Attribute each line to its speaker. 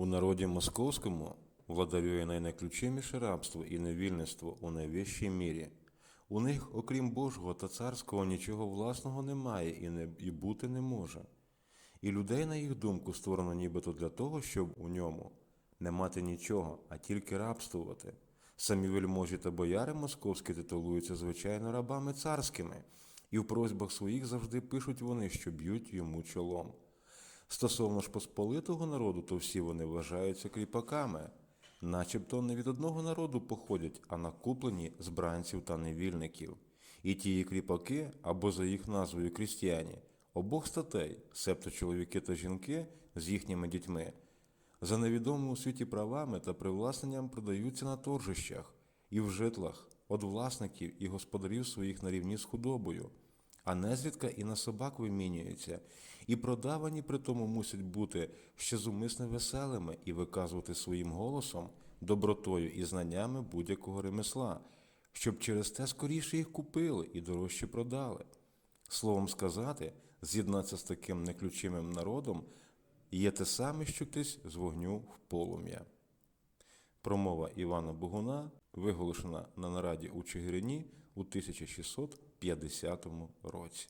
Speaker 1: У народі московському владарює найнеключиміше рабство і невільництво у найвищій мірі. У них, окрім Божого та царського, нічого власного немає і, не, і бути не може. І людей, на їх думку, створено нібито для того, щоб у ньому не мати нічого, а тільки рабствувати. Самі вельможі та бояри московські титулуються звичайно рабами царськими, і в просьбах своїх завжди пишуть вони, що б'ють йому чолом. Стосовно ж посполитого народу, то всі вони вважаються кріпаками, начебто не від одного народу походять, а накуплені з бранців та невільників. І тії кріпаки, або за їх назвою крістіяні, обох статей, себто чоловіки та жінки з їхніми дітьми, за невідомими у світі правами та привласненням продаються на торжищах і в житлах від власників і господарів своїх на рівні з худобою, а незвідка і на собак вимінюються, і продавані при тому мусять бути ще зумисне веселими і виказувати своїм голосом, добротою і знаннями будь-якого ремесла, щоб через те скоріше їх купили і дорожче продали. Словом сказати, з'єднатися з таким неключимим народом є те саме, що йтись з вогню в полум'я. Промова Івана Богуна виголошена на нараді у Чигирині у 1650 році.